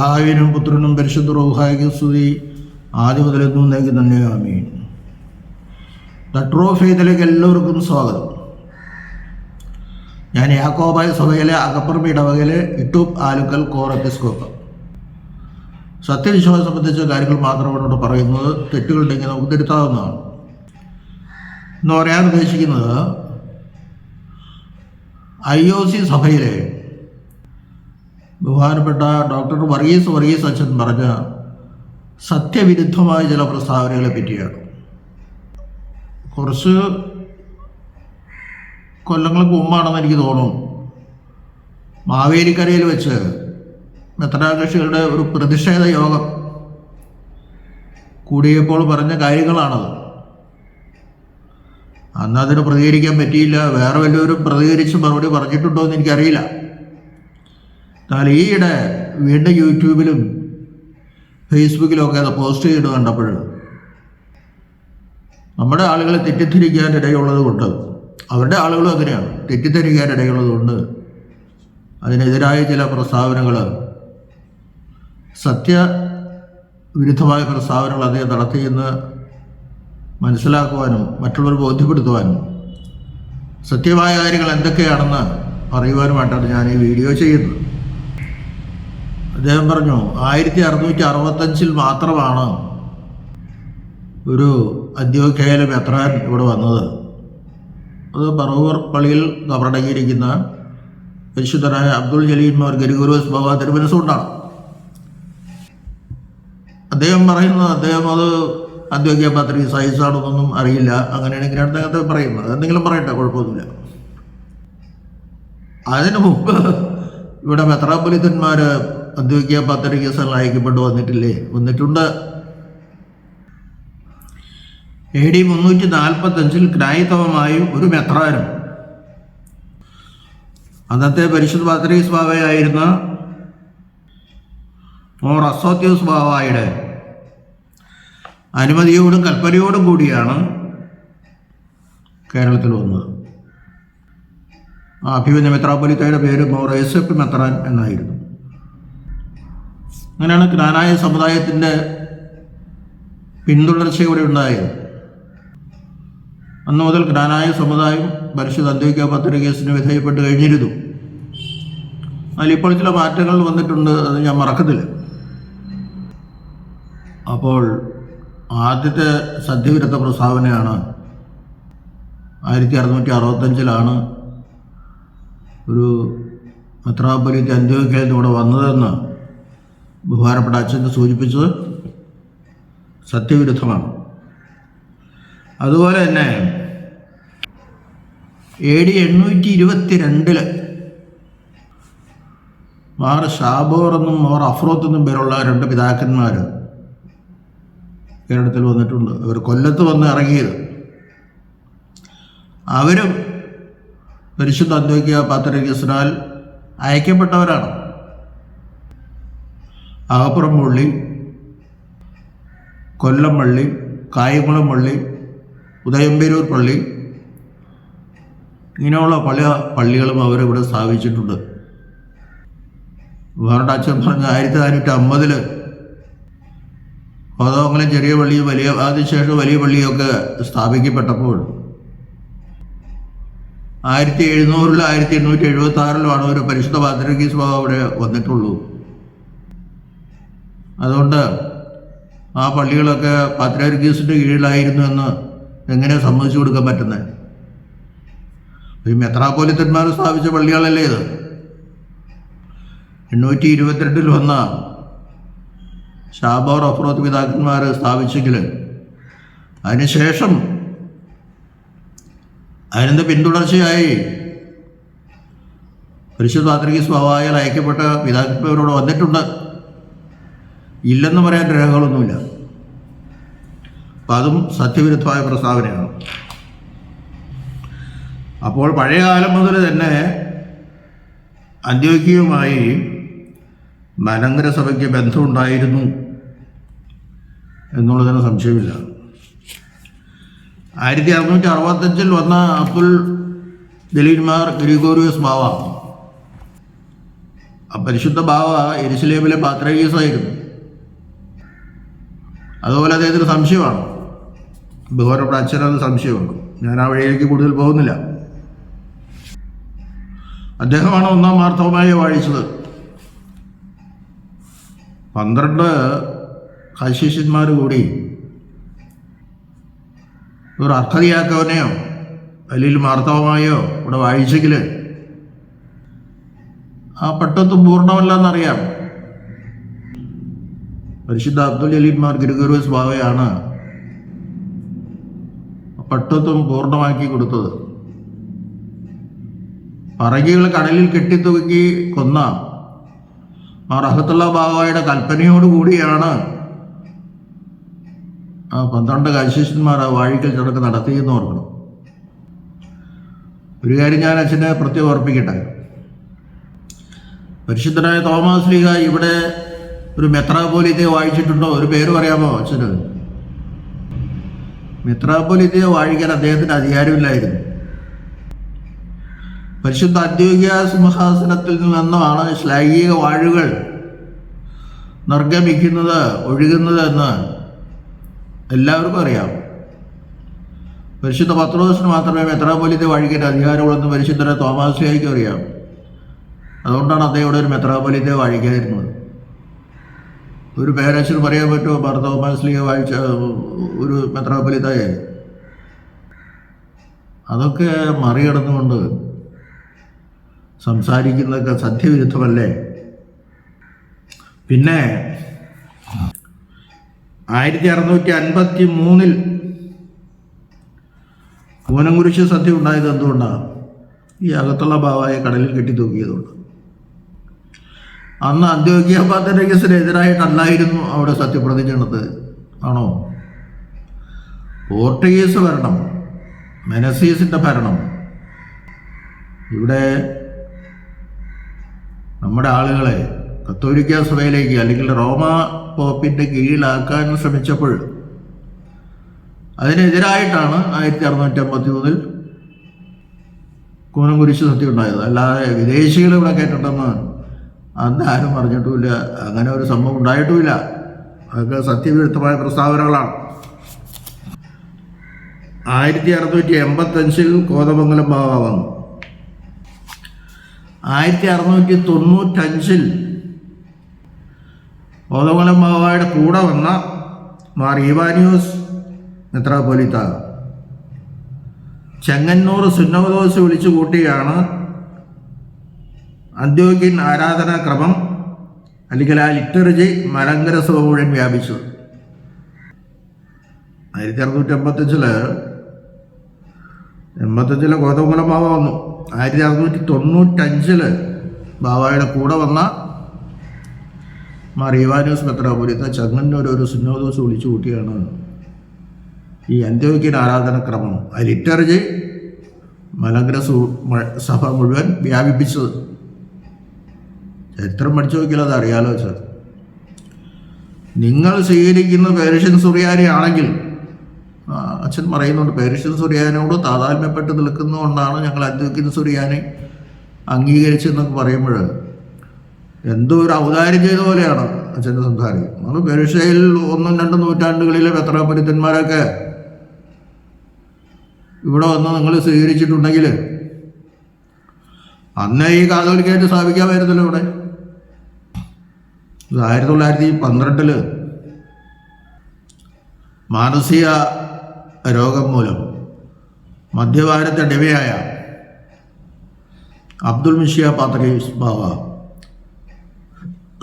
പിതാവിനും പുത്രനും പരിശുദ്ധ റോഹായിക്കും സ്തുതി. ആദ്യ മുതൽ നേക്ക് തന്നെ ആമീൻ. തട്രോഫേദിലേക്ക് എല്ലാവർക്കും സ്വാഗതം. ഞാൻ യാക്കോബായ സഭയിലെ അകപ്പുറം ഇടവകയിലെ ഇട്ടൂപ്പ് ആലുക്കൽ കോർ എപ്പിസ്കോപ്പ്. സത്യവിശ്വാസം സംബന്ധിച്ച കാര്യങ്ങൾ മാത്രമാണ് ഇവിടെ പറയുന്നത് തെറ്റുകളുണ്ടെങ്കിൽ നമുക്ക് തിരുത്താവുന്നതാണ് എന്ന് പറയാൻ ഉദ്ദേശിക്കുന്നത് ഐ ഒ സി സഭയിലെ ബഹുമാനപ്പെട്ട ഡോക്ടർ വർഗീസ് വർഗീസ് അച്ഛൻ പറഞ്ഞ സത്യവിരുദ്ധമായ ചില പ്രസ്താവനകളെ പറ്റിയാണ്. കുറച്ച് കൊല്ലങ്ങൾക്ക് മുമ്പാണെന്ന് എനിക്ക് തോന്നുന്നു. മാവേലിക്കരയിൽ വെച്ച് മെത്രാകക്ഷികളുടെ ഒരു പ്രതിഷേധ യോഗം കൂടിയപ്പോൾ പറഞ്ഞ കാര്യങ്ങളാണത്. അന്ന് അതിന് പ്രതികരിക്കാൻ പറ്റിയില്ല. വേറെ വല്ലവരും പ്രതികരിച്ച് മറുപടി പറഞ്ഞിട്ടുണ്ടോ എന്ന് എനിക്കറിയില്ല. എന്നാൽ ഈയിടെ വീണ്ടും യൂട്യൂബിലും ഫേസ്ബുക്കിലും ഒക്കെ അത് പോസ്റ്റ് ചെയ്ത് കണ്ടപ്പോൾ നമ്മുടെ ആളുകളെ തെറ്റിദ്ധരിക്കാൻ ഇടയുള്ളത് കൊണ്ട് അവരുടെ ആളുകളും അങ്ങനെയാണ് തെറ്റിദ്ധരിക്കാൻ ഇടയുള്ളത് കൊണ്ട് അതിനെതിരായ ചില പ്രസ്താവനകൾ സത്യവിരുദ്ധമായ പ്രസ്താവനകൾ അദ്ദേഹം നടത്തിയെന്ന് മനസ്സിലാക്കുവാനും മറ്റുള്ളവർ ബോധ്യപ്പെടുത്തുവാനും സത്യമായ കാര്യങ്ങൾ എന്തൊക്കെയാണെന്ന് പറയുവാനുമായിട്ടാണ് ഞാൻ ഈ വീഡിയോ ചെയ്യുന്നത്. അദ്ദേഹം പറഞ്ഞു ആയിരത്തി അറുന്നൂറ്റി അറുപത്തഞ്ചിൽ മാത്രമാണ് ഒരു അന്ത്യോഖ്യയിലെ മെത്രാൻ ഇവിടെ വന്നത്. അത് ബറൂർ പള്ളിയിൽ കബറടങ്ങിയിരിക്കുന്ന പരിശുദ്ധനായ അബ്ദുൾ ജലീൽ മോർ ഗരിഗുരുസ് ബാബ തിരുമനസുകൊണ്ടാണ് അദ്ദേഹം പറയുന്നത് അദ്ദേഹം അത് അന്ത്യോഗ്യ പത്രി സൈസാണെന്നൊന്നും അറിയില്ല. അങ്ങനെയാണെങ്കിൽ അദ്ദേഹത്തെ പറയുന്നത്. എന്തെങ്കിലും പറയട്ടെ കുഴപ്പമൊന്നുമില്ല. അതിനു മുമ്പ് ഇവിടെ മെത്രാപ്പൊലിത്തന്മാർ അന്ത്യോഗ്യ കേസുകൾ അയക്കപ്പെട്ട് വന്നിട്ടില്ലേ? വന്നിട്ടുണ്ട്. എ ഡി മുന്നൂറ്റി നാൽപ്പത്തഞ്ചിൽ ക്രൈതവമായും ഒരു മെത്രാനും അന്നത്തെ പരിശുദ്ധ പത്രീസ് ബാബയായിരുന്ന മോർ അസോത്യോസ് ബാബായുടെ അനുമതിയോടും കൽപ്പനയോടും കൂടിയാണ് കേരളത്തിൽ വന്നത്. അഭിമന്യ മെത്രാപ്പൊലിത്തയുടെ പേര് മോർ എസെപ്പ് മെത്രാൻ എന്നായിരുന്നു. അങ്ങനെയാണ് ജ്ഞാനായ സമുദായത്തിന്റെ പിന്തുടർച്ച ഇവിടെ ഉണ്ടായത്. അന്ന് മുതൽ ജ്ഞാനായ സമുദായം പരിശുദ്ധ അന്ത്യോക്യ പത്രികേസിന് വിധേയപ്പെട്ട് കഴിഞ്ഞിരുന്നു. അതിൽ ഇപ്പോൾ ചില മാറ്റങ്ങൾ വന്നിട്ടുണ്ട് അത് ഞാൻ മറക്കത്തില്ല. അപ്പോൾ ആദ്യത്തെ സദ്യവിരുദ്ധ പ്രസ്താവനയാണ് ആയിരത്തി അറുന്നൂറ്റി അറുപത്തഞ്ചിലാണ് ഒരു മെത്രാപ്പൊലിത്തെ അന്ത്യോക്യയിൽ നിന്ന് ഇവിടെ വന്നതെന്ന് ബഹുമാനപ്പെട്ട അച്ഛൻ സൂചിപ്പിച്ചത് സത്യവിരുദ്ധമാണ്. അതുപോലെ തന്നെ എ ഡി എണ്ണൂറ്റി ഇരുപത്തി രണ്ടിൽ മാർ ഷാബോർ എന്നും മോർ അഫ്രോത്ത് എന്നും പേരുള്ള രണ്ട് പിതാക്കന്മാർ കേരളത്തിൽ വന്നിട്ടുണ്ട്. അവർ കൊല്ലത്ത് വന്ന് ഇറങ്ങിയത്. അവരും പരിശുദ്ധ അദ്വൈക്യ പാത്രകിസ്നാൽ അയക്കപ്പെട്ടവരാണ്. അകപ്പുറം പള്ളി കൊല്ലം പള്ളി കായംകുളം പള്ളി ഉദയംപേരൂർ പള്ളി ഇങ്ങനെയുള്ള പല പള്ളികളും അവരിവിടെ സ്ഥാപിച്ചിട്ടുണ്ട്. വേറെ അച്ഛൻ പറഞ്ഞ ആയിരത്തി നാനൂറ്റി അമ്പതിൽ കോതമംഗലം ചെറിയ പള്ളിയും വലിയ അതിനുശേഷം വലിയ പള്ളിയൊക്കെ സ്ഥാപിക്കപ്പെട്ടപ്പോൾ ആയിരത്തി എഴുന്നൂറിലും ആയിരത്തി എണ്ണൂറ്റി എഴുപത്തി ആറിലുമാണ് ഒരു പരിശുദ്ധ പാത്രകീ സ്വഭാവം അവിടെ വന്നിട്ടുള്ളൂ. അതുകൊണ്ട് ആ പള്ളികളൊക്കെ പാത്രാർഗീസിന്റെ കീഴിലായിരുന്നു എന്ന് എങ്ങനെ സമ്മതിച്ചു കൊടുക്കാൻ പറ്റുന്നത്? ഈ മെത്രാപോലിത്തന്മാർ സ്ഥാപിച്ച പള്ളികളല്ലേ ഇത്? എണ്ണൂറ്റി ഇരുപത്തിരണ്ടിൽ വന്ന ഷാബോർ അഫ്രോത്ത് പിതാക്കന്മാർ സ്ഥാപിച്ചെങ്കിൽ അതിനുശേഷം അതിനെന്ത് പിന്തുടർച്ചയായി? പരിശുദ്ധ പാത്രിക സ്വഭാവയിൽ അയക്കപ്പെട്ട പിതാക്കന്മാരോട് വന്നിട്ടുണ്ട്. ഇല്ലെന്ന് പറയാൻ രേഖകളൊന്നുമില്ല. അപ്പം അതും സത്യവിരുദ്ധമായ പ്രസ്താവനയാണ്. അപ്പോൾ പഴയ കാലം മുതൽ തന്നെ അന്ത്യോഗികമായി മലങ്കര സഭയ്ക്ക് ബന്ധമുണ്ടായിരുന്നു എന്നുള്ളതിന് സംശയമില്ല. ആയിരത്തി അറുന്നൂറ്റി അറുപത്തഞ്ചിൽ വന്ന അബ്ദുൽ ദലീൽമാർ ഗ്രിഗോറിയസ് ബാവ. പരിശുദ്ധ ബാവ എരിശിലേമിലെ പാത്രഗീസായിരുന്നു അതുപോലെ അദ്ദേഹത്തിന് സംശയമാണ്. ബഹുമാനപ്പെട്ട അച്ഛനത് സംശയമുണ്ട്. ഞാൻ ആ വഴിയിലേക്ക് കൂടുതൽ പോകുന്നില്ല. അദ്ദേഹമാണ് ഒന്നാം മാർത്തവമായി വാഴിച്ചത്. പന്ത്രണ്ട് കാശിഷ്യന്മാർ കൂടി ഒരു അർഹതയാക്കവനെയോ അല്ലെങ്കിൽ മാർത്തവമായോ ഇവിടെ വായിച്ചെങ്കിൽ ആ പട്ടത്തും പൂർണമല്ലെന്നറിയാം. പരിശുദ്ധ അബ്ദുൽ ജലീൽമാർ ഗുരുഗുരുസ് ബാവയാണ് പട്ടത്വം പൂർണമാക്കി കൊടുത്തത്. പറകികൾ കടലിൽ കെട്ടിത്തൂക്കി കൊന്ന മാർ അഹത്തുള്ള ബാബായുടെ കൽപ്പനയോടുകൂടിയാണ് ആ പന്ത്രണ്ട് കാശിഷ്യന്മാർ ആ വാഴിക്കൽ ചടക്ക് നടത്തിയെന്ന് ഓർക്കണം. ഒരു കാര്യം ഞാൻ അച്ഛനെ പ്രത്യേകം ഓർപ്പിക്കട്ടെ. പരിശുദ്ധനായ തോമസ് ലീഗ ഇവിടെ ഒരു മെത്രാപോലിത്തെ വായിച്ചിട്ടുണ്ടോ ഒരു പേര് പറയാമോ അച്ഛന്? മെത്രാപോലിത്തെ വായിക്കാൻ അദ്ദേഹത്തിന് അധികാരമില്ലായിരുന്നു. പരിശുദ്ധ ഔദ്യോഗിക സിംഹാസനത്തിൽ നിന്നാണ് ശ്ലൈംഗിക വാഴുകൾ നിർഗമിക്കുന്നത് ഒഴുകുന്നത് എന്ന് എല്ലാവർക്കും അറിയാം. പരിശുദ്ധ പത്രോസിന് മാത്രമേ മെത്രാപോലിത്തെ വാഴിക്കാൻ അധികാരമുള്ളെന്ന് പരിശുദ്ധരെ തോമാസ്ലിയായിക്കും അറിയാം. അതുകൊണ്ടാണ് അദ്ദേഹം ഇവിടെ ഒരു മെത്രാപോലിത്തെ വാഴിക്കാതിരുന്നത്. ഒരു പേരച്ഛന് പറയാൻ പറ്റുമോ? ഭർത്താവ് തോമാസ്ലിയെ വായിച്ച ഒരു മെത്രാപോലിത്തായ അതൊക്കെ മറികടന്നുകൊണ്ട് സംസാരിക്കുന്നതൊക്കെ സത്യവിരുദ്ധമല്ലേ? പിന്നെ ആയിരത്തി അറുന്നൂറ്റി അൻപത്തി മൂന്നിൽ കൂനംകുരിശ് സത്യം ഉണ്ടായത് എന്തുകൊണ്ടാണ് ഈ അകത്തുള്ള ഭാവായ കടലിൽ കെട്ടിത്തൂക്കിയതുകൊണ്ട് അന്ന് അന്ത്യോഗ്യ പാത്രഗീസിനെതിരായിട്ടല്ലായിരുന്നു അവിടെ സത്യപ്രതിജ്ഞ എടുത്തത് ആണോ? പോർട്ടുഗീസ് ഭരണം മെനസീസിന്റെ ഭരണം. ഇവിടെ നമ്മുടെ ആളുകളെ കത്തോലിക്ക സഭയിലേക്ക് അല്ലെങ്കിൽ റോമ പോപ്പിന്റെ കീഴിലാക്കാൻ ശ്രമിച്ചപ്പോൾ അതിനെതിരായിട്ടാണ് ആയിരത്തി അറുന്നൂറ്റി അമ്പത്തി മൂന്നിൽ കൂനം കുരിശ് സത്യം ഉണ്ടായത് അല്ലാതെ വിദേശികൾ ഇവിടെ കേട്ടിട്ടെന്ന് അന്ന് ആരും പറഞ്ഞിട്ടുമില്ല അങ്ങനെ ഒരു സംഭവം ഉണ്ടായിട്ടുമില്ല. അതൊക്കെ സത്യവിരുദ്ധമായ പ്രസ്താവനകളാണ്. ആയിരത്തി അറുന്നൂറ്റി എൺപത്തഞ്ചിൽ കോതമംഗലം ബാബ വന്നു. ആയിരത്തി അറുന്നൂറ്റി തൊണ്ണൂറ്റഞ്ചിൽ കോതമംഗലം ബാബായുടെ കൂടെ വന്ന മാർ ഇവാനിയോസ് മെത്രാപൊലിത്ത ചെങ്ങന്നൂർ സുന്നവദോസ് വിളിച്ചു കൂട്ടിയാണ് അന്ത്യോഗ്യൻ ആരാധനാക്രമം അല്ലെങ്കിൽ ആ ലിറ്റർജി മലങ്കര സഭ മുഴുവൻ വ്യാപിച്ചു. ആയിരത്തി അറുന്നൂറ്റി എൺപത്തഞ്ചിൽ എൺപത്തഞ്ചിലെ ഗോതകുലം ബാബ വന്നു. ആയിരത്തി അറുന്നൂറ്റി തൊണ്ണൂറ്റഞ്ചിൽ ബാബായുടെ കൂടെ വന്ന മാർ ഇവാനോസ് മെത്രാപൊലിത്ത ചങ്ങന്നൂർ ഒരു സുന്നോദോസ് വിളിച്ചു കൂട്ടിയാണ് ഈ അന്ത്യോഗ്യൻ ആരാധനക്രമം ആ ലിറ്റർജി മലങ്കര സഭ മുഴുവൻ വ്യാപിപ്പിച്ചത്. ചരിത്രം പഠിച്ചു നോക്കിയാൽ അത് അറിയാലോ സാർ നിങ്ങൾ സ്വീകരിക്കുന്ന പേരിഷ്യൻ സുറിയാനി ആണെങ്കിൽ അച്ഛൻ പറയുന്നുണ്ട് പേരിഷ്യൻ സുറിയാനോട് താതാത്മ്യപ്പെട്ട് നിൽക്കുന്നതുകൊണ്ടാണ് ഞങ്ങൾ അന്ത്യോഗ്യൻ സുറിയാനെ അംഗീകരിച്ചെന്നൊക്കെ പറയുമ്പോൾ എന്തോ ഒരു ഔദാര്യം ചെയ്ത പോലെയാണ് അച്ഛന്റെ സംസാരം. നമ്മൾ പേരിഷയിൽ ഒന്നും രണ്ടും നൂറ്റാണ്ടുകളിലെ പത്രപരിതന്മാരൊക്കെ ഇവിടെ വന്ന് നിങ്ങൾ സ്വീകരിച്ചിട്ടുണ്ടെങ്കിൽ അന്നേ ഈ കാതോലിക്കായിട്ട് സ്ഥാപിക്കാമായിരുന്നല്ലോ ഇവിടെ. ആയിരത്തി തൊള്ളായിരത്തി പന്ത്രണ്ടിൽ മാനസിക രോഗം മൂലം മധ്യഭാരത്തെ അടിമയായ അബ്ദുൽ മിഷിയ പാത്രീസ് ബാബ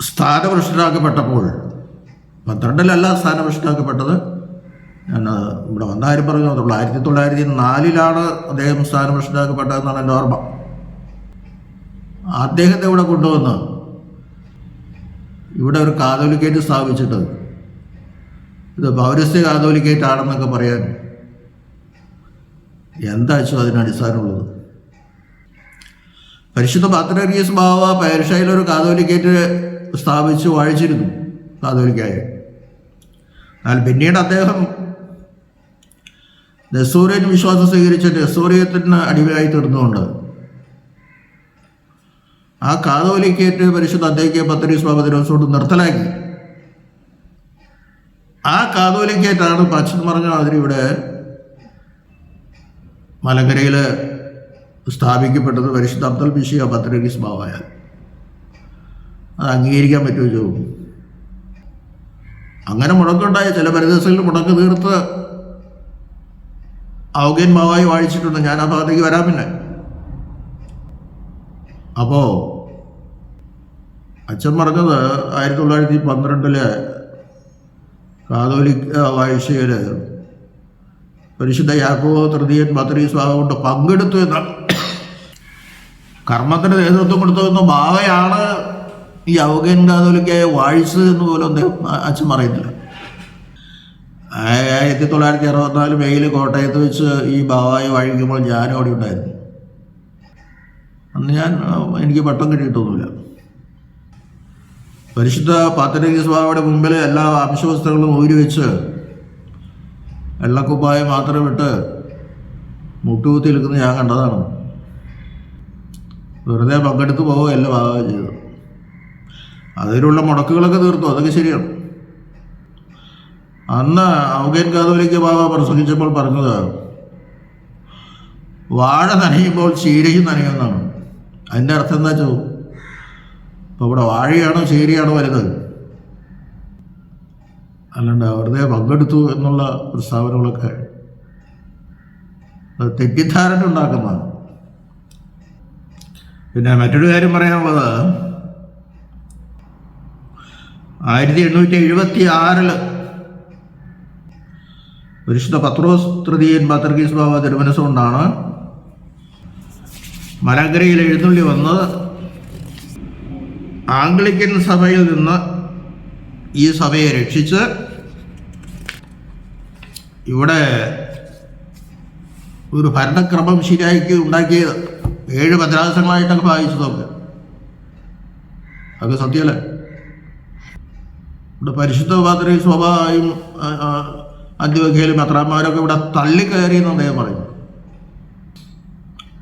സ്ഥാനഭ്രഷ്ടനാക്കപ്പെട്ടപ്പോൾ പന്ത്രണ്ടിലല്ല സ്ഥാനഭ്രഷ്ടനാക്കപ്പെട്ടത് ഞാൻ ഇവിടെ വന്നാരും പറഞ്ഞു മാത്രമല്ല ആയിരത്തി തൊള്ളായിരത്തി നാലിലാണ് അദ്ദേഹം സ്ഥാനഭ്രഷ്ടനാക്കപ്പെട്ടതെന്നാണ് എന്റെ ഓർമ്മ. അദ്ദേഹത്തെ ഇവിടെ കൊണ്ടുവന്ന് ഇവിടെ ഒരു കാതോലിക്കേറ്റ് സ്ഥാപിച്ചിട്ട് ഇത് പൗരസ്ത്യ കാതോലിക്കേറ്റ് ആണെന്നൊക്കെ പറയാൻ എന്താച്ചോ അതിന് അടിസ്ഥാനമുള്ളത്? പരിശുദ്ധ പാത്രഗീസ് ബാവ പേർഷയിലൊരു കാതോലിക്കേറ്റ് സ്ഥാപിച്ച് വാഴിച്ചിരുന്നു കാതോലിക്കായ. എന്നാൽ പിന്നീട് അദ്ദേഹം നെസൂറിയൻ വിശ്വാസം സ്വീകരിച്ച നെസൂറിയത്തിന് അടിമയായി തീർന്നുകൊണ്ട് ആ കാതോലിക്കേറ്റ് പരിശുദ്ധ അന്തേക്ക് പത്തരീസ് ബാബ ദിവസം കൊണ്ട് നിർത്തലാക്കി. ആ കാതോലിക്കേറ്റാണ് പച്ചൻ പറഞ്ഞ മാതിരി ഇവിടെ മലങ്കരയിൽ സ്ഥാപിക്കപ്പെട്ടത് പരിശുദ്ധ അബ്ദുൽ ബിഷിയ പത്രീസ് ബാബായാൽ അത് അംഗീകരിക്കാൻ പറ്റുമോ ചോദിക്കും അങ്ങനെ മുടക്കുണ്ടായ ചില പരിദേശങ്ങളിൽ മുടക്ക് തീർത്ത് ഔഗ്യൻ മാവായി വാഴിച്ചിട്ടുണ്ട്. ഞാൻ ആ ഭാഗത്തേക്ക് വരാൻ പിന്നെ. അപ്പോൾ അച്ഛൻ പറഞ്ഞത് ആയിരത്തി തൊള്ളായിരത്തി പന്ത്രണ്ടിൽ കാതോലിക് വാഴ്ചയിൽ പരിശുദ്ധ യാക്കോ തൃതീയൻ ബത്രീസ് ബാബ കൊണ്ട് പങ്കെടുത്തു എന്നാണ് കർമ്മത്തിന് നേതൃത്വം കൊടുത്തതെന്ന് ബാവയാണ് ഈ അവകേൻ കാതോലിക്കായ വാഴ്ചത് എന്ന് പോലും അച്ഛൻ പറയുന്നില്ല. ആയിരത്തി തൊള്ളായിരത്തി അറുപത്തിനാല് മെയ്യിൽ കോട്ടയത്ത് വെച്ച് ഈ ബാവായി വായിക്കുമ്പോൾ ഞാനും അവിടെ ഉണ്ടായിരുന്നു. അന്ന് ഞാൻ എനിക്ക് പട്ടം കിട്ടിയിട്ടൊന്നുമില്ല പരിശുദ്ധ പാത്രഗീസ് സ്വാമിയുടെ മുമ്പിൽ എല്ലാ ആവശ്യവസ്തുക്കളും ഊരി വെച്ച് വെള്ളക്കുപ്പായം മാത്രം ഇട്ട് മുട്ടുകുത്തി നിൽക്കുന്ന ഞാൻ കണ്ടതാണ്. വെറുതെ പങ്കെടുത്ത് പോവുകയല്ല ഭാഗം ചെയ്തു അതിലുള്ള മുടക്കുകളൊക്കെ തീർത്തു അതൊക്കെ ശരിയാണ്. അന്ന് ഔഗൻ കാതോലിക്ക ബാബ പ്രസംഗിച്ചപ്പോൾ പറഞ്ഞത് വാഴ നനയുമ്പോൾ ചീരയും നനയുമെന്നാണ്. അതിന്റെ അർത്ഥം എന്താ വെച്ചോ? ഇപ്പോൾ ഇവിടെ വാഴയാണോ ചേരിയാണോ വലുത് അല്ലാണ്ട് വെറുതെ പങ്കെടുത്തു എന്നുള്ള പ്രസ്താവനകളൊക്കെ അത് തെറ്റിദ്ധാരണ ഉണ്ടാക്കുന്നതാണ്. പിന്നെ മറ്റൊരു കാര്യം പറയാനുള്ളത്. ആയിരത്തി എണ്ണൂറ്റി എഴുപത്തി ആറിൽ പരിശുദ്ധ പത്രോസ് തൃതീയൻ പത്രകീസ് ബാബ തിരുമനസ്സുകൊണ്ടാണ് മലങ്കരയിൽ എഴുന്നള്ളി വന്ന് ആംഗ്ലിക്കൻ സഭയിൽ നിന്ന് ഈ സഭയെ രക്ഷിച്ച് ഇവിടെ ഒരു ഭരണക്രമം ശരിയാക്കി ഉണ്ടാക്കിയത് ഏഴ് ഭദ്രാസനങ്ങളായിട്ടൊക്കെ വായിച്ചതൊക്കെ. അത് സത്യമല്ലേ? ഇവിടെ പരിശുദ്ധ പാത്രി സ്വഭാവയും അന്ത്യവഖയിലും അത്രമാരൊക്കെ ഇവിടെ തള്ളിക്കയറി എന്ന്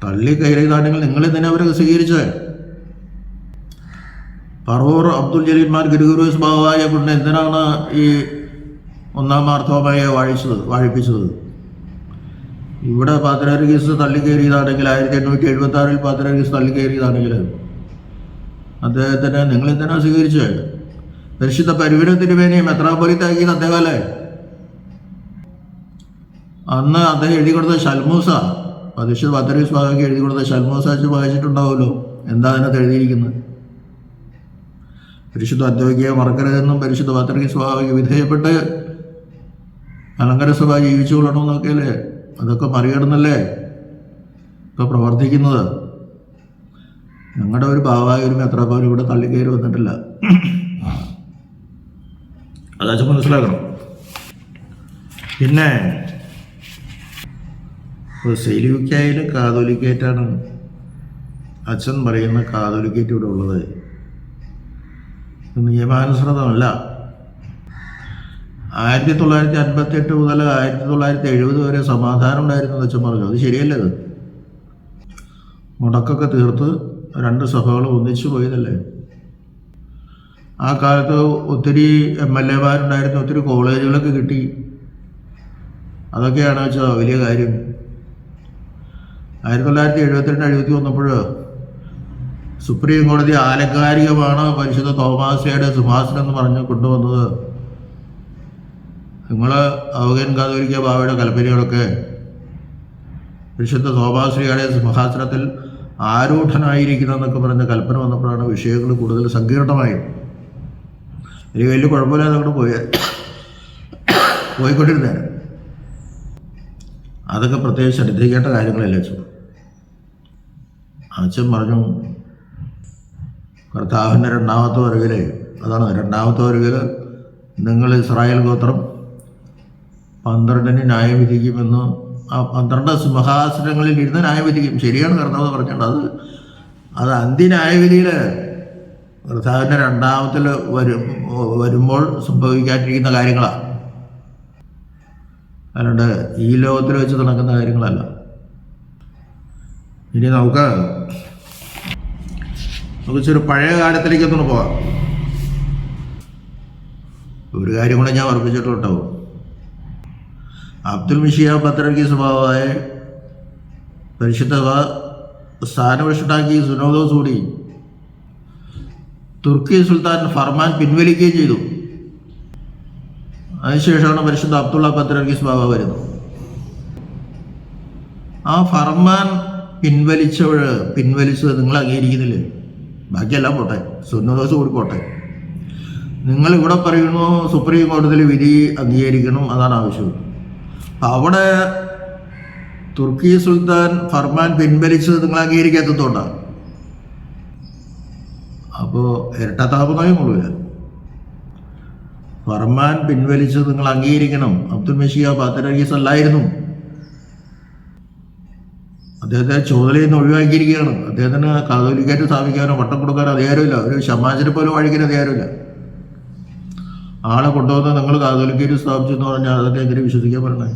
അദ്ദേഹം പറയും നിങ്ങളെ നിങ്ങൾ എന്തിനാ അവരെ സ്വീകരിച്ചത്. പറവൂർ അബ്ദുൽ ജലീൽമാർ ഗുരുഗുരുസ് ബാബായ കൊണ്ട് എന്തിനാണ് ഈ ഒന്നാം മാർത്തോമയെ വാഴിച്ചത് വാഴിപ്പിച്ചത്? ഇവിടെ പാത്രഗീസ് തള്ളിക്കയറിയതാണെങ്കിൽ ആയിരത്തി എണ്ണൂറ്റി എഴുപത്തി ആറിൽ പാത്രഗീസ് തള്ളിക്കയറിയതാണെങ്കിൽ അദ്ദേഹത്തിന് നിങ്ങൾ എന്തിനാ സ്വീകരിച്ചത്? പരിശുദ്ധ പരിവരത്തിന് വേണ്ടി അദ്ദേഹം അദ്ദേഹമല്ലേ? അന്ന് അദ്ദേഹം എഴുതി കൊടുത്ത ഷൽമൂസ പരിശുദ്ധ പത്തരീസ് ഭാഗമൊക്കെ എഴുതി കൊടുത്ത ഷൽമൂസ അച്ഛൻ വായിച്ചിട്ടുണ്ടാവുമല്ലോ. എന്താ അതിനകത്ത് എഴുതിയിരിക്കുന്നത്? പരിശുദ്ധ അദ്വൈകയെ മറക്കരുതെന്നും പരിശുദ്ധ പത്രിക ബാബയ്ക്ക് വിധേയപ്പെട്ട് അലങ്കര സഭ ജീവിച്ചു കൊള്ളണമെന്നൊക്കെയല്ലേ അതൊക്കെ മറികടന്നല്ലേ? ഇപ്പൊ പ്രവർത്തിക്കുന്നത്? ഞങ്ങളുടെ ഒരു ഭാവമായ ഒരു മെത്രാപ്പോലും ഇവിടെ തള്ളിക്കയറി വന്നിട്ടില്ല. അതാച്ച മനസ്സിലാക്കണം. പിന്നെ സെയിലിക്കായാലും കാതോലിക്കേറ്റാണ്. അച്ഛൻ പറയുന്ന കാതോലിക്കേറ്റ് ഇവിടെ ഉള്ളത്. നിയമാനുസൃതമല്ല. ആയിരത്തി തൊള്ളായിരത്തി അൻപത്തി എട്ട് മുതൽ ആയിരത്തി തൊള്ളായിരത്തി എഴുപത് വരെ സമാധാനം ഉണ്ടായിരുന്നു അച്ഛൻ പറഞ്ഞു. അത് ശരിയല്ലേ അത് മുടക്കൊക്കെ തീർത്ത് രണ്ട് സഭകൾ ഒന്നിച്ചു പോയതല്ലേ? ആ കാലത്ത് ഒത്തിരി എം എൽ എമാരുണ്ടായിരുന്നു ഒത്തിരി കോളേജുകളൊക്കെ കിട്ടി. അതൊക്കെയാണ് വെച്ചാൽ വലിയ കാര്യം. ആയിരത്തി തൊള്ളായിരത്തി എഴുപത്തിരണ്ട് എഴുപത്തി വന്നപ്പോൾ സുപ്രീം കോടതി ആലങ്കാരികമാണ് പരിശുദ്ധ തോമാസയുടെ സിംഹാസനം എന്ന് പറഞ്ഞ് കൊണ്ടുവന്നത്. നിങ്ങൾ അവഗൻ കാതോലിക്ക ബാബയുടെ കൽപ്പനകളൊക്കെ പരിശുദ്ധ തോമാശ്രീയുടെ സിംഹാസനത്തിൽ എന്നൊക്കെ പറഞ്ഞ കൽപ്പന വന്നപ്പോഴാണ് വിഷയങ്ങൾ കൂടുതൽ സങ്കീർണമായത്. എനിക്ക് വലിയ കുഴപ്പമില്ലാതെ അങ്ങോട്ട് പോയ പോയിക്കൊണ്ടിരുന്നേ അതൊക്കെ പ്രത്യേകിച്ച് ശ്രദ്ധിക്കേണ്ട കാര്യങ്ങളല്ലേ അച്ഛൻ അച്ഛൻ പറഞ്ഞു കർത്താവിന്റെ രണ്ടാമത്തെ വരവിൽ അതാണ് രണ്ടാമത്തെ വരവിൽ നിങ്ങൾ ഇസ്രായേൽ ഗോത്രം പന്ത്രണ്ടിന് ന്യായം വിധിക്കുമെന്ന് ആ പന്ത്രണ്ട് സിംഹാസനങ്ങളിൽ ഇരുന്ന് ന്യായം വിധിക്കും. ശരിയാണ് കർത്താവ് പറഞ്ഞത് അത് അത് അന്ത്യന്യായവിധിയിൽ കർത്താവിന്റെ രണ്ടാമത്തിൽ വരും വരുമ്പോൾ സംഭവിക്കാതിരിക്കുന്ന കാര്യങ്ങളാണ് അല്ലാണ്ട് ഈ ലോകത്തിൽ വെച്ച് നടക്കുന്ന കാര്യങ്ങളല്ല. ഇനി നമുക്ക് നമുക്ക് ഇച്ചിരി പഴയ കാലത്തിലേക്കൊന്ന് പോവാം. ഒരു കാര്യം കൂടെ ഞാൻ ഉറപ്പിച്ചിട്ടുണ്ടാവും അബ്ദുൽ മിഷിയ പത്രക്ക് സ്വഭാവമായ പരിശുദ്ധ സ്ഥാനഭ്രഷ്ടനാക്കി സുനോദോസ് കൂടി തുർക്കി സുൽത്താൻ ഫർമാൻ പിൻവലിക്കുകയും ചെയ്തു. അതിനുശേഷമാണ് പരിശുദ്ധ അബ്ദുള്ള പത്രക്ക് ബാബ വരുന്നത്. ആ ഫർമാൻ പിൻവലിച്ചവൾ പിൻവലിച്ചത് നിങ്ങൾ അംഗീകരിക്കുന്നില്ലേ? ബാക്കിയെല്ലാം പോട്ടെ സുന്നദോസ് കൂടി പോട്ടെ. നിങ്ങൾ ഇവിടെ പറയുന്നു സുപ്രീം കോടതിയിൽ വിധി അംഗീകരിക്കണം അതാണ് ആവശ്യം. അവിടെ തുർക്കി സുൽത്താൻ ഫർമാൻ പിൻവലിച്ചത് നിങ്ങൾ അംഗീകരിക്കാത്തതുകൊണ്ടാണ് അപ്പോൾ ഇരട്ടത്താപനയും കൊള്ളൂല. ഫർമാൻ പിൻവലിച്ചത് നിങ്ങൾ അംഗീകരിക്കണം. അബ്ദുൽ മഷീയ ബാത്തരീസ് അല്ലായിരുന്നു. അദ്ദേഹത്തെ ചുമതലയിൽ നിന്ന് ഒഴിവാക്കിയിരിക്കുകയാണ്. അദ്ദേഹത്തിന് കാതോലിക്കായിട്ട് സ്ഥാപിക്കാനോ വട്ടം കൊടുക്കാനോ അധികാരമില്ല. ഒരു ഷമാജിനെ പോലും വഴിക്കാൻ അധികാരമില്ല. ആളെ കൊണ്ടുവന്ന് നിങ്ങൾ കാതോലിക്കായിട്ട് സ്ഥാപിച്ചു എന്ന് പറഞ്ഞാൽ അതൊക്കെ എങ്ങനെ വിശ്വസിക്കാൻ പറഞ്ഞേ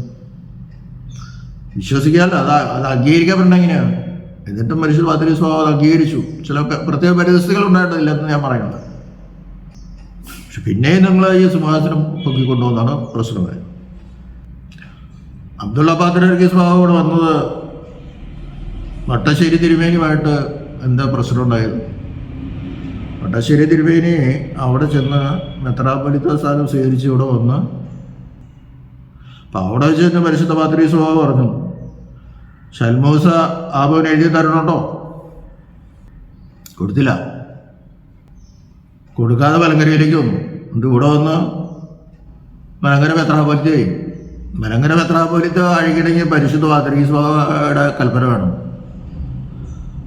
വിശ്വസിക്കാല്ല അത് അത് അംഗീകരിക്കാൻ പറഞ്ഞ എങ്ങനെയാണ് എന്നിട്ടും മനുഷ്യർ പാത്രി സ്വഭാവം അംഗീകരിച്ചു. ചില പ്രത്യേക പരിതസ്ഥിതികൾ ഉണ്ടായിട്ടില്ല എന്ന് ഞാൻ പറയുന്നത്. പക്ഷെ പിന്നെയും നിങ്ങൾ ഈ സിംഹാസനം പൊക്കിക്കൊണ്ടുവന്നാണ് പ്രശ്നമായത് അബ്ദുള്ള പാത്രയുടെ സ്വഭാവം ഇവിടെ വന്നത് വട്ടശ്ശേരി തിരുമേനിയുമായിട്ട് എന്താ പ്രശ്നം ഉണ്ടായത് വട്ടശ്ശേരി തിരുമേനി അവിടെ ചെന്ന് മെത്രാപ്പൊലിത്ത സ്ഥാനം സ്വീകരിച്ച് ഇവിടെ വന്ന് അപ്പം അവിടെ വെച്ച് തന്നെ പരിശുദ്ധ പാത്രി സ്വഭാവം പറഞ്ഞു. ഷൽമൂസ ആബോൻ എഴുതി തരണോട്ടോ കൊടുത്തില്ല. കൊടുക്കാതെ മലങ്കരയിലേക്ക് വന്നു. എന്നിട്ട് ഇവിടെ വന്ന് മലങ്കര മെത്രാപോലിത്തയായി മലങ്കര മെത്രാപൊലിത്ത അഴുകിടങ്ങിയ പരിശുദ്ധ പാത്രി സ്വഭാവയുടെ കൽപ്പന വേണം.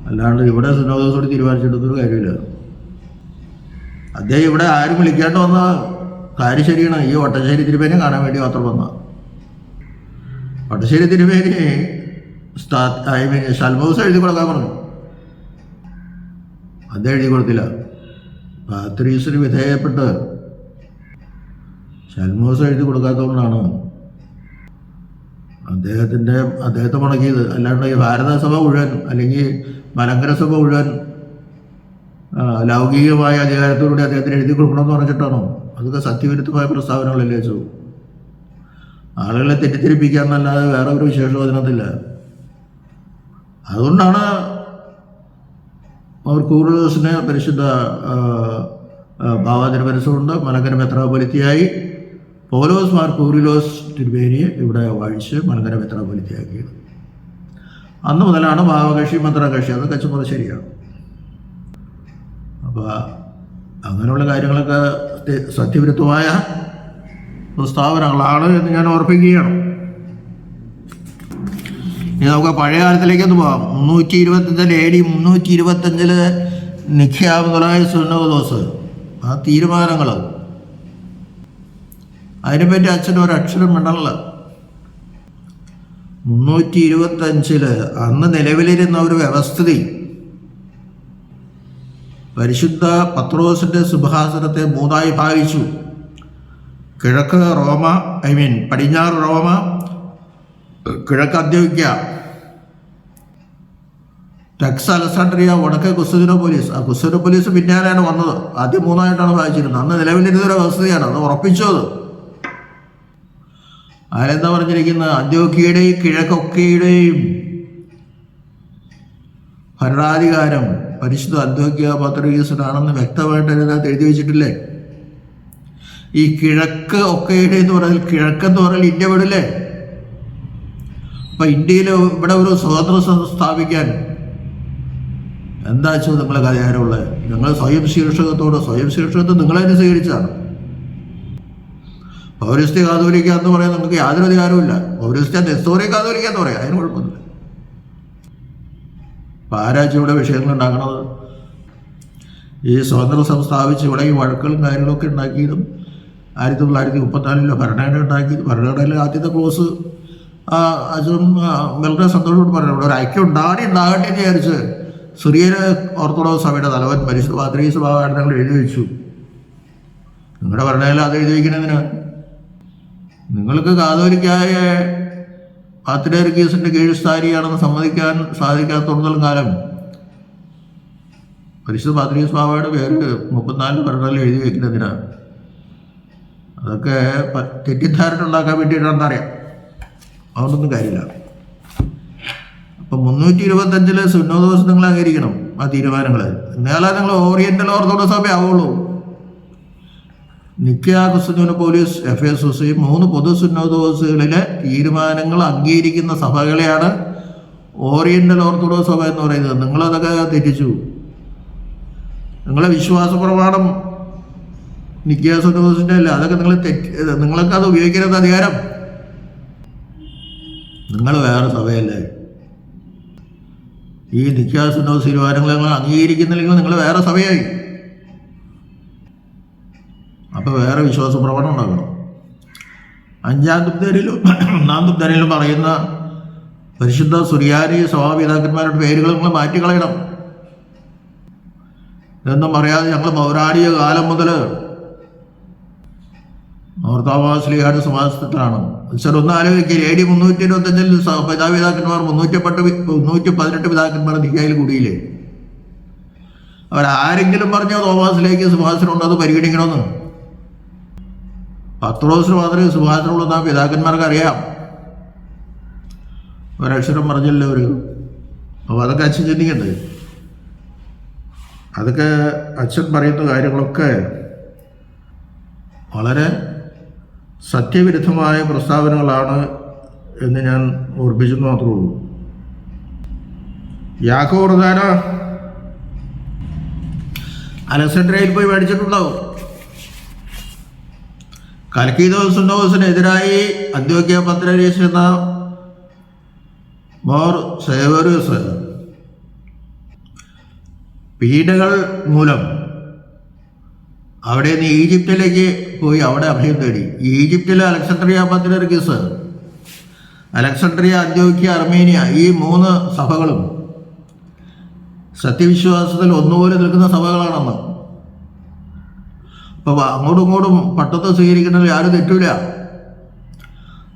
അല്ലാണ്ട് ഇവിടെ സുനോദോസോട് തീരുമാനിച്ചെടുത്തൊരു കാര്യമില്ല. അദ്ദേഹം ഇവിടെ ആരും വിളിക്കാണ്ട് വന്ന കാര്യം ശരിയാണ്. ഈ ഒട്ടശ്ശേരി തിരുമേനെ കാണാൻ വേണ്ടി മാത്രം വന്ന. ഒട്ടശ്ശേരി തിരുമേനെ ഐ മീൻ ഷൽമോസ് എഴുതി കൊടുക്കാൻ പറഞ്ഞു. അദ്ദേഹം എഴുതി കൊടുത്തില്ല. പാത്രീസിന് വിധേയപ്പെട്ട് ഷൽമോസ് എഴുതി കൊടുക്കാത്തതുകൊണ്ടാണ് അദ്ദേഹത്തിന്റെ അദ്ദേഹത്തെ മുടക്കിയത്. അല്ലാണ്ട് ഈ ഭാരതസഭ മുഴുവൻ അല്ലെങ്കിൽ മലങ്കര സഭ മുഴുവൻ ലൗകികമായ അധികാരത്തോടുകൂടി അദ്ദേഹത്തിന് എഴുതി കൊടുക്കണമെന്ന് പറഞ്ഞിട്ടാണോ? അതൊക്കെ സത്യവിരുദ്ധമായ പ്രസ്താവനകളല്ലേ വെച്ചു ആളുകളെ തെറ്റിദ്ധരിപ്പിക്കാന്നല്ലാതെ വേറെ ഒരു വിശേഷം അതിനകത്തില്ല. അതുകൊണ്ടാണ് അവർ കൂറുദോസിനെ പരിശുദ്ധ ഭാവാതിര മനസ്സുകൊണ്ട് മലങ്കര മെത്രാപൊലിത്തിയായി പൗലോസ് മാർ കൂറിലോസ് തിരുവേനിയെ ഇവിടെ വാഴിച്ച് മലങ്കര മെത്രാപൊലിത്തിയാക്കിയത് അന്ന് മുതലാണ് ഭാവകക്ഷി മന്ത്രകക്ഷി. അതൊക്കെ കച്ചമുറ ശരിയാണ്. അപ്പോൾ അങ്ങനെയുള്ള കാര്യങ്ങളൊക്കെ സത്യ- സത്യവിരുദ്ധമായ പ്രസ്താവനകളാണ് എന്ന് ഞാൻ ഓർപ്പിക്കുകയാണ്. ഇനി നമുക്ക് പഴയ കാലത്തിലേക്കൊന്ന് പോകാം. മുന്നൂറ്റി ഇരുപത്തഞ്ചിൽ എ ഡി മുന്നൂറ്റി ഇരുപത്തഞ്ചിൽ നിഖ്യാമുതലായ സുന്നോദോസ് ആ തീരുമാനങ്ങൾ അതിനെപ്പറ്റി അച്ഛൻ ഒരു അക്ഷരം മിണ്ടല്ല മുന്നൂറ്റി ഇരുപത്തഞ്ചിൽ അന്ന് നിലവിലിരുന്ന ഒരു വ്യവസ്ഥിതി. പരിശുദ്ധ പത്രോസിന്റെ സുഭാസനത്തെ മൂന്നായി ഭാവിച്ചു കിഴക്ക് റോമ ഐ മീൻ പടിഞ്ഞാറ് റോമ കിഴക്ക് അന്ത്യോക്യ ടെക്സ് അലസാൻഡ്രിയ വടക്ക് കുസ്തുദിനോപോലീസ് ആ കുസ്തുദിനോപോലീസ് പിന്നാലെയാണ് വന്നത്. ആദ്യം മൂന്നായിട്ടാണ് വായിച്ചിരുന്നത് അന്ന് നിലവിലിരുന്നൊരു ഒരു അവസ്ഥയാണ് അത്. ഉറപ്പിച്ചത് ആരെന്താ പറഞ്ഞിരിക്കുന്നത് അന്ത്യോക്കിയുടെയും കിഴക്കൊക്കെയുടെയും ഭരണാധികാരം പരിശുദ്ധ അന്ത്യോക്യ പത്രീസിനാണെന്ന് വ്യക്തമായിട്ട് അതിനകത്ത് എഴുതി വെച്ചിട്ടില്ലേ? ഈ കിഴക്ക് ഒക്കെയുടെ എന്ന് പറഞ്ഞാൽ കിഴക്കെന്ന് പറഞ്ഞാൽ ഇന്ത്യ വിടില്ലേ? അപ്പൊ ഇന്ത്യയിൽ ഇവിടെ ഒരു സ്വതന്ത്ര സ്ഥാപിക്കാൻ എന്താ വെച്ചാൽ നിങ്ങളെ കാര്യമുള്ളത് നിങ്ങൾ സ്വയം ശീർഷകത്തോട് സ്വയം ശീർഷകത്തെ നിങ്ങളെ സ്വീകരിച്ചാണ് പൗരസ്ത്യ കാതോലിക്ക എന്ന് പറയാൻ നമുക്ക് യാതൊരു അധികാരവുമില്ല പൗരസ്ത്യ നെസ്തോറിയ കാതോലിക്ക എന്ന് പറയാം. അതിന് കുഴപ്പമൊന്നുമില്ല. അപ്പൊ ആരാച്ച ഇവിടെ വിഷയങ്ങൾ ഉണ്ടാക്കണത് ഈ സ്വതന്ത്ര സംസ്ഥാപിച്ച് ഇവിടെ ഈ വഴക്കുകളും കാര്യങ്ങളൊക്കെ ഉണ്ടാക്കിയതും ആയിരത്തി തൊള്ളായിരത്തി മുപ്പത്തിനാലിലെ ഭരണഘടന ഉണ്ടാക്കിയത് ഭരണഘടനയിലെ ആദ്യത്തെ ക്ലോസ് അച്ഛനും വളരെ സന്തോഷത്തോട് പറഞ്ഞു ഇവിടെ ഒരു ഐക്യം ഉണ്ടാകട്ടെ ഉണ്ടാകട്ടെ എന്ന് വിചാരിച്ച് സിറിയയിലെ ഓർത്തഡോക്സ് സഭയുടെ തലവൻ പരിശുദ്ധ പാത്രീസ് ഭാഗമായിട്ട് ഞങ്ങൾ എഴുതി വെച്ചു. നിങ്ങളുടെ ഭരണയിൽ അത് എഴുതി വയ്ക്കണതിന് നിങ്ങൾക്ക് കാതോലിക്കായ പാത്രീസിന്റെ കീഴ് സ്ഥാരിയാണെന്ന് സമ്മതിക്കാൻ സാധിക്കാത്തടത്തോളം കാലം പരിശുദ്ധ പാത്രീസ് ബാബയുടെ പേര് മുപ്പത്തിനാല് ഭരണത്തിൽ എഴുതി വെക്കുന്നതിനാണ് അതൊക്കെ തെറ്റിദ്ധാരണ ഉണ്ടാക്കാൻ വേണ്ടിയിട്ടാണെന്നറിയാം അതുകൊണ്ടൊന്നും കാര്യമില്ല. അപ്പം മുന്നൂറ്റി ഇരുപത്തഞ്ചിൽ സുന്നോദോസ് നിങ്ങൾ അംഗീകരിക്കണം ആ തീരുമാനങ്ങൾ എന്നാലേ നിങ്ങൾ ഓറിയന്റൽ ഓർത്തഡോക്സ് സഭ ആവുള്ളൂ നിക്ക കുസ്തുന പോലീസ് എഫ് എസ് എസ് മൂന്ന് പൊതു സുന്നോദോസുകളിലെ തീരുമാനങ്ങൾ അംഗീകരിക്കുന്ന സഭകളെയാണ് ഓറിയന്റൽ ഓർത്തഡോക്സ് സഭ എന്ന് പറയുന്നത്. നിങ്ങളതൊക്കെ തെറ്റിച്ചു. നിങ്ങളെ വിശ്വാസ പ്രമാണം അല്ല. അതൊക്കെ നിങ്ങൾ തെറ്റ് നിങ്ങളൊക്കെ അത് ഉപയോഗിക്കരുത് അധികാരം. നിങ്ങൾ വേറെ സഭയല്ലേ. ഈ നിത്യാസുന്നോ തീരുമാനങ്ങൾ നിങ്ങൾ അംഗീകരിക്കുന്നില്ലെങ്കിൽ നിങ്ങൾ വേറെ സഭയായി. അപ്പോൾ വേറെ വിശ്വാസ പ്രവണം ഉണ്ടാകണം അഞ്ചാം തുപ്തരിലും ഒന്നാം തുപ്തരിലും പറയുന്ന പരിശുദ്ധ സുറിയാനി സഭാപിതാക്കന്മാരുടെ പേരുകൾ നിങ്ങൾ മാറ്റിക്കളയണം. ഇതൊന്നും പറയാതെ ഞങ്ങൾ പൗരാണിക കാലം മുതൽ നോർത്താവാസ്ലിയാട് സമാസത്തിലാണ്. സാർ ഒന്ന് ആലോചിക്കുക എ ഡി മുന്നൂറ്റി ഇരുപത്തഞ്ചിൽ പിതാപിതാക്കന്മാർ മുന്നൂറ്റി പി- മുന്നൂറ്റി പതിനെട്ട് പിതാക്കന്മാർ നിക്കായിൽ കൂടിയില്ലേ? അവരാരെങ്കിലും പറഞ്ഞോ തോമാസിലേക്ക് സുഭാസിനുണ്ടോ അത് പരിഗണിക്കണമെന്ന്. പത്രോസിന് മാത്രമേ സുഭാഷനുള്ളൂ ആ പിതാക്കന്മാർക്ക് അറിയാം. ഒരക്ഷരം പറഞ്ഞില്ല ഒരു അപ്പോൾ അതൊക്കെ അച്ഛൻ ചിന്തിക്കണ്ടേ? അതൊക്കെ അച്ഛൻ പറയുന്ന കാര്യങ്ങളൊക്കെ വളരെ സത്യവിരുദ്ധമായ പ്രസ്താവനകളാണ് എന്ന് ഞാൻ ഓർപ്പിച്ചെന്ന് മാത്രമേ ഉള്ളൂ. യാക്കോർദാന അലക്സാണ്ട്രയിൽ പോയി മേടിച്ചിട്ടുണ്ടാവും. കൽക്കീദോസുന്നോസിനെതിരായി അന്ത്യോക്യ പത്രരേശുന്ന മോർ സേവറൂസ് പീഡകൾ മൂലം അവിടെ നിന്ന് ഈജിപ്തിലേക്ക് പോയി അവിടെ അഭയം തേടി. ഈജിപ്തിലെ അലക്സാണ്ട്രിയ പത്രിയർഗീസ് അലക്സാണ്ട്രിയ അന്ത്യോക്യ അർമേനിയ ഈ മൂന്ന് സഭകളും സത്യവിശ്വാസത്തിൽ ഒന്നുപോലെ നിൽക്കുന്ന സഭകളാണെന്ന് അപ്പോൾ അങ്ങോട്ടും ഇങ്ങോട്ടും പട്ടത്തെ സ്വീകരിക്കുന്നതിൽ ആരും തെറ്റൂല.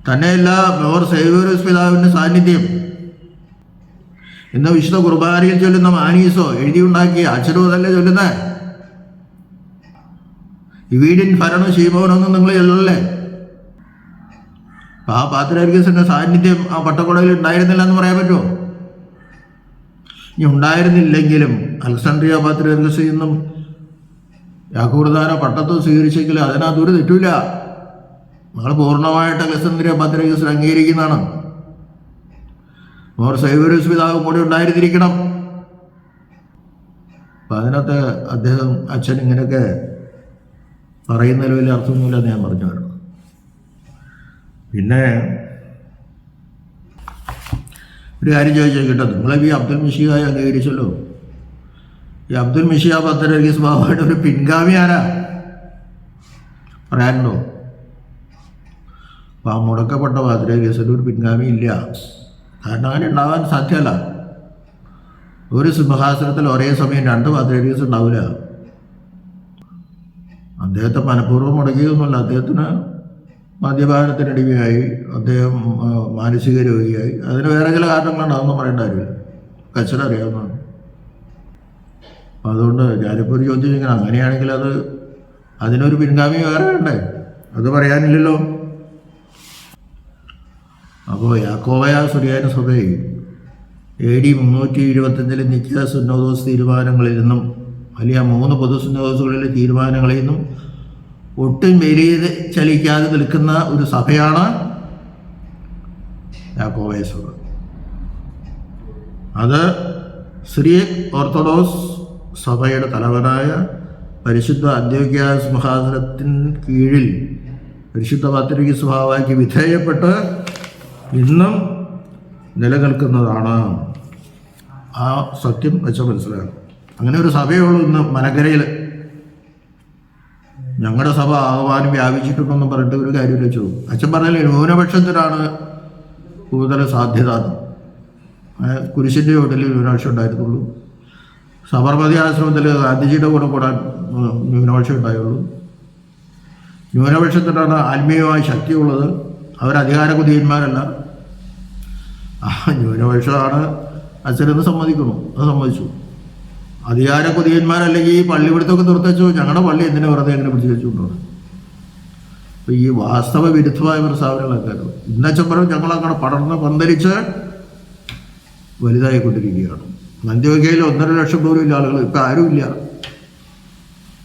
തന്നെയല്ല മോർ സേവ്യൂരസ് പിതാവിന്റെ സാന്നിധ്യം. ഇന്ന് വിശുദ്ധ കുർബാനയിൽ ചൊല്ലുന്ന മാനീസോ എഴുതിയുണ്ടാക്കിയ അച്ഛനോതല്ലേ ചൊല്ലുന്നേ? വീടിൻ ഭരണം ശീമോനൊന്നും നിങ്ങൾ ചൊല്ലല്ലേ? ആ പാത്രാർഗീസിന്റെ സാന്നിധ്യം ആ പട്ടക്കുടയിൽ ഉണ്ടായിരുന്നില്ല എന്ന് പറയാൻ പറ്റുമോ? ഇനി ഉണ്ടായിരുന്നില്ലെങ്കിലും അലക്സാണ്ട്രിയ പാത്രാർഗീസിൽ നിന്നും യാക്കൂർദാന പട്ടത്വം സ്വീകരിച്ചെങ്കിൽ അതിനകത്ത് ഒരു തെറ്റില്ല നിങ്ങൾ പൂർണമായിട്ട് അലക്സാണ്ട്രിയ പാത്രാർഗീസിൽ അംഗീകരിക്കുന്നതാണ്. മോർ സൈവരൂസ് പിതാവും കൂടി ഉണ്ടായിരുന്നിരിക്കണം അപ്പം അതിനകത്ത് അദ്ദേഹം അച്ഛൻ ഇങ്ങനെയൊക്കെ പറയുന്നതിൽ വലിയ അർത്ഥമൊന്നുമില്ലെന്ന് ഞാൻ പറഞ്ഞു വരണം പിന്നെ ഒരു കാര്യം ചോദിച്ചാൽ കേട്ടോ. നിങ്ങളെ ഈ അബ്ദുൽ മിഷിയായി അംഗീകരിച്ചല്ലോ? ഈ അബ്ദുൽ മിഷിയ പത്തരഗീസ് ബാബയുടെ ഒരു പിൻഗാമി ആരാ? പറയാനുണ്ടോ? അപ്പം ആ മുടക്കപ്പെട്ട പാത്രഗീസിൽ ഒരു പിൻഗാമി ഇല്ല. കാരണം അങ്ങനെ ഉണ്ടാവാൻ സാധ്യമല്ല. ഒരു സിംഹാസനത്തിൽ ഒരേ സമയം രണ്ട് പാത്രഗീസ് ഉണ്ടാവില്ല. അദ്ദേഹത്തെ മനഃപൂർവം മുടക്കിയതൊന്നുമല്ല. അദ്ദേഹത്തിന് മദ്യപാനത്തിനടിമയായി അദ്ദേഹം മാനസിക രോഗിയായി. അതിന് വേറെ ചില കാരണങ്ങളുണ്ട്. അതൊന്നും പറയേണ്ട കാര്യമില്ല. കച്ചറ അറിയാവുന്നതാണ് അപ്പം അതുകൊണ്ട് ഞാനിപ്പോൾ ഒരു ചോദ്യം ചോദിക്കണം. അങ്ങനെയാണെങ്കിൽ അത് അതിനൊരു പിൻഗാമി വേറെ വേണ്ടേ? അത് പറയാനില്ലല്ലോ. അപ്പോൾ യാക്കോവയ സുറിയാന സഭയിൽ എ ഡി മുന്നൂറ്റി ഇരുപത്തഞ്ചിലെ നിശ്ചിത സുന്നോദോസ് തീരുമാനങ്ങളിൽ നിന്നും വലിയ മൂന്ന് പൊതു സുന്നോദോസുകളിലെ തീരുമാനങ്ങളിൽ നിന്നും ഒട്ടും വലിയ ചലിക്കാതെ നിൽക്കുന്ന ഒരു സഭയാണ് യാക്കോവയ സഭ അത് ശ്രീ ഓർത്തഡോക്സ് സഭയുടെ തലവനായ പരിശുദ്ധ അന്ത്യോഗ്യ സിംഹാസനത്തിന് കീഴിൽ പരിശുദ്ധ പത്രിക സ്വഭാവമാക്കി വിധേയപ്പെട്ട് ഇന്നും നിലനിൽക്കുന്നതാണ്. ആ സത്യം വെച്ച മനസ്സിലാക്കും അങ്ങനെ ഒരു സഭയുള്ളൂ ഇന്ന് മനക്കരയിൽ ഞങ്ങളുടെ സഭ ആഹ്വാനം വ്യാപിച്ചിട്ടുണ്ടെന്ന് പറഞ്ഞിട്ട് ഒരു കാര്യം വെച്ചു. അച്ഛൻ പറഞ്ഞാൽ ന്യൂനപക്ഷത്തിനാണ് കൂടുതൽ സാധ്യത കുരിശിന്റെ ചോട്ടിൽ ന്യൂനപക്ഷം ഉണ്ടായിരുന്നുള്ളൂ. സബർമതി ആശ്രമത്തിൽ ഗാന്ധിജിയുടെ കൂടെ കൂടാൻ ന്യൂനപക്ഷം ഉണ്ടായുള്ളൂ. ന്യൂനപക്ഷത്തിനാണ് ആത്മീയമായ ശക്തിയുള്ളത്. അവരധികാര കുതിയന്മാരല്ല ആ ന്യൂനപക്ഷമാണ് അച്ഛനെന്ന് സമ്മതിക്കുന്നു. അത് സമ്മതിച്ചു. അധികാര കുതിയന്മാരല്ലെങ്കിൽ ഈ പള്ളി പിടുത്തൊക്കെ നിർത്തിച്ചു ഞങ്ങളുടെ പള്ളി എന്തിനാ വെറുതെ എങ്ങനെ പിടിച്ചു വെച്ചുകൊണ്ടാണ്? അപ്പോൾ ഈ വാസ്തവ വിരുദ്ധമായ പ്രസ്താവനകളൊക്കെ ഇന്നച്ചപ്പുറം ഞങ്ങളങ്ങനെ പടർന്ന് പന്തലിച്ച് വലുതായിക്കൊണ്ടിരിക്കുകയാണ്. മന്ത്യവകയിൽ ഒന്നര ലക്ഷം പോലും ഇല്ല ആളുകൾ ഇപ്പം ആരുമില്ല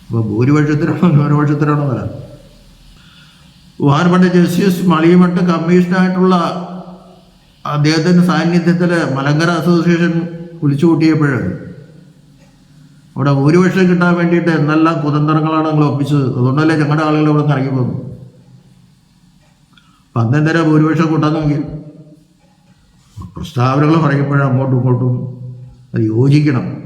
അപ്പോൾ ഭൂരിപക്ഷത്തിനാണോ ന്യൂനപക്ഷത്തിനാണോ വരാൻ ബഹുമാനപ്പെട്ട ജസ്റ്റിസ് മളിയമട്ട് കമ്മീഷനായിട്ടുള്ള അദ്ദേഹത്തിന്റെ സാന്നിധ്യത്തിൽ മലങ്കര അസോസിയേഷൻ വിളിച്ചു കൂട്ടിയപ്പോൾ അവിടെ ഭൂരിപക്ഷം കിട്ടാൻ വേണ്ടിയിട്ട് എന്തെല്ലാം കുതന്ത്രങ്ങളാണ് നിങ്ങൾ ഒപ്പിച്ചത്? അതുകൊണ്ടല്ലേ ഞങ്ങളുടെ ആളുകൾ ഇവിടെ നിന്ന് ഇറങ്ങി പോകുന്നു അപ്പം അന്നെന്തേരം ഭൂരിപക്ഷം കൂട്ടാൻ നോക്കി പ്രസ്താവനകൾ പറയുമ്പോഴും അങ്ങോട്ടും ഇങ്ങോട്ടും അത് യോജിക്കണം.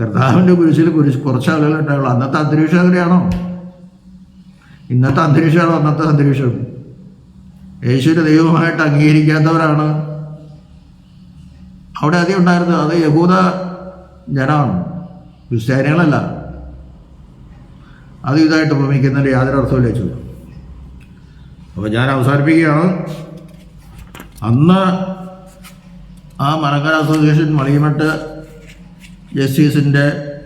കർത്താവിന്റെ കുരിശിൽ കുരിശ് കുറച്ച് ആളുകൾ ഉണ്ടാവുള്ളൂ അന്നത്തെ അന്തരീക്ഷം അങ്ങനെയാണോ? ഇന്നത്തെ അന്തരീക്ഷമാണോ? അന്നത്തെ അന്തരീക്ഷം. യേശുവിനെ ദൈവമായിട്ട് അംഗീകരിക്കാത്തവരാണ്. അവിടെ അധികം ഉണ്ടായിരുന്നത് അത് യഹൂദ ജനമാണ്. ക്രിസ്ത്യാനികളല്ല. അത് ഇതായിട്ട് ഭ്രമിക്കുന്നതിന്റെ യാതൊരു അർത്ഥമില്ല ചോദിച്ചു അപ്പോൾ ഞാൻ അവസാനിപ്പിക്കുകയാണ്. അന്ന് ആ മലങ്കര അസോസിയേഷൻ വളിയമട്ട് ജസ്റ്റിസിന്റെ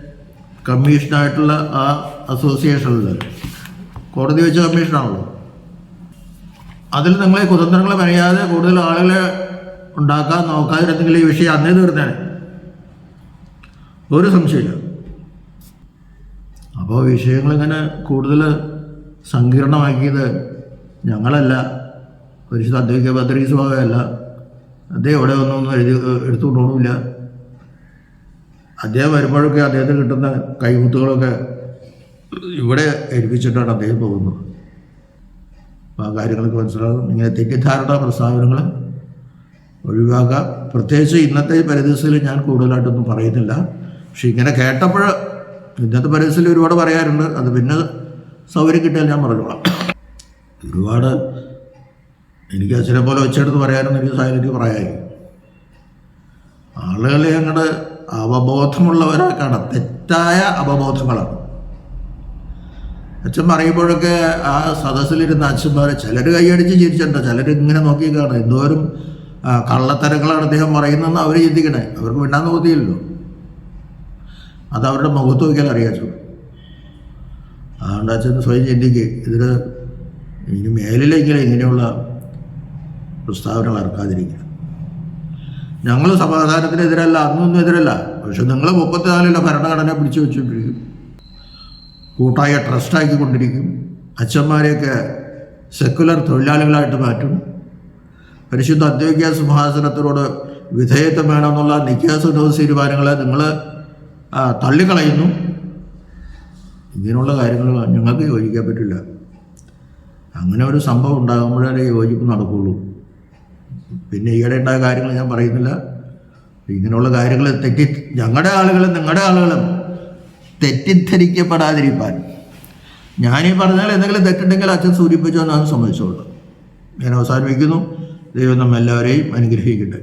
കമ്മീഷനായിട്ടുള്ള ആ അസോസിയേഷനിൽ കോടതി വെച്ച കമ്മീഷനാണല്ലോ അതിൽ നിങ്ങളെ കുതന്ത്രങ്ങൾ പറയാതെ കൂടുതൽ ആളുകളെ ഉണ്ടാക്കാൻ നോക്കാതിരുന്നെങ്കിൽ ഈ വിഷയം അന്നേ തീർന്നേനെ. ഒരു സംശയമില്ല അപ്പോൾ വിഷയങ്ങളിങ്ങനെ കൂടുതൽ സങ്കീർണമാക്കിയത് ഞങ്ങളല്ല. പരിശുദ്ധ അധ്യക്ഷ ഭാഗമല്ല അദ്ദേഹം ഇവിടെ ഒന്നും എഴുതി എടുത്തുകൊണ്ടോണില്ല അദ്ദേഹം വരുമ്പോഴൊക്കെ അദ്ദേഹത്തിന് കിട്ടുന്ന കൈമുത്തുകളൊക്കെ ഇവിടെ ഏൽപ്പിച്ചിട്ടാണ് അദ്ദേഹം പോകുന്നത്. അപ്പോൾ ആ കാര്യങ്ങളൊക്കെ മനസ്സിലാകും. ഇങ്ങനെ തെറ്റിദ്ധാരണ പ്രസ്താവനകൾ ഒഴിവാക്കുക പ്രത്യേകിച്ച് ഇന്നത്തെ പരിസ്ഥിതിയിൽ ഞാൻ കൂടുതലായിട്ടൊന്നും പറയുന്നില്ല. പക്ഷെ ഇങ്ങനെ കേട്ടപ്പോൾ ഇന്നത്തെ പരിസ്ഥിതിയിൽ ഒരുപാട് പറയാറുണ്ട്. അത് പിന്നെ സൗകര്യം കിട്ടിയാൽ ഞാൻ പറഞ്ഞോളാം. ഒരുപാട് എനിക്ക് അച്ഛനെ പോലെ വെച്ചെടുത്ത് പറയാനൊന്നും എനിക്ക് സാഹചര്യം പറയായി ആളുകളെ അങ്ങോട്ട് അവബോധമുള്ളവരാക്കാണ്. തെറ്റായ അവബോധങ്ങളാണ്. അച്ഛൻ പറയുമ്പോഴൊക്കെ ആ സദസ്സിലിരുന്ന അച്ഛന്മാർ ചിലർ കൈയടിച്ച് ചിരിച്ചിട്ടുണ്ട്. ചിലർ ഇങ്ങനെ നോക്കിക്കാണ് എന്തോരം കള്ളത്തരങ്ങളാണ് അദ്ദേഹം പറയുന്നതെന്ന് അവർ ചിന്തിക്കണേ. അവർക്ക് വിടാൻ തോന്നിയില്ലല്ലോ. അത് അവരുടെ മുഖത്ത് നോക്കിയാൽ അറിയാച്ചു അതുകൊണ്ട് അച്ഛൻ സ്വയം ചിന്തിക്കുക ഇതിൽ ഇനി മേലിലേക്കില്ല ഇങ്ങനെയുള്ള പ്രസ്താവനകൾ ഇറക്കാതിരിക്കുക ഞങ്ങൾ സമാധാനത്തിനെതിരല്ല അന്നൊന്നും എതിരല്ല. പക്ഷെ നിങ്ങൾ മുപ്പത്തിനാലിലെ ഭരണഘടന പിടിച്ചു വെച്ചുകൊണ്ടിരിക്കും. കൂട്ടായ ട്രസ്റ്റാക്കിക്കൊണ്ടിരിക്കും അച്ഛന്മാരെയൊക്കെ സെക്കുലർ തൊഴിലാളികളായിട്ട് മാറ്റും. പരിശുദ്ധ അദ്വൈക സിംഹാസനത്തിനോട് വിധേയത്വം വേണമെന്നുള്ള നിത്യാസനോസ് തീരുമാനങ്ങളെ നിങ്ങൾ തള്ളിക്കളയുന്നു. ഇങ്ങനെയുള്ള കാര്യങ്ങൾ ഞങ്ങൾക്ക് യോജിക്കാൻ പറ്റില്ല. അങ്ങനെ ഒരു സംഭവം ഉണ്ടാകുമ്പോഴേ യോജിപ്പ് നടക്കുകയുള്ളൂ പിന്നെ ഈയിടെ ഉണ്ടായ കാര്യങ്ങൾ ഞാൻ പറയുന്നില്ല. ഇങ്ങനെയുള്ള കാര്യങ്ങൾ തെറ്റി ഞങ്ങളുടെ ആളുകളും നിങ്ങളുടെ ആളുകളും തെറ്റിദ്ധരിക്കപ്പെടാതിരിക്കാൻ ഞാനീ പറഞ്ഞാൽ എന്തെങ്കിലും തെറ്റുണ്ടെങ്കിൽ അച്ഛൻ സൂചിപ്പിച്ചോ എന്നാണ് സമ്മതിച്ചോളൂ. ഞാൻ അവസാനിപ്പിക്കുന്നു. ദൈവം നമ്മെല്ലാവരെയും അനുഗ്രഹിക്കട്ടെ.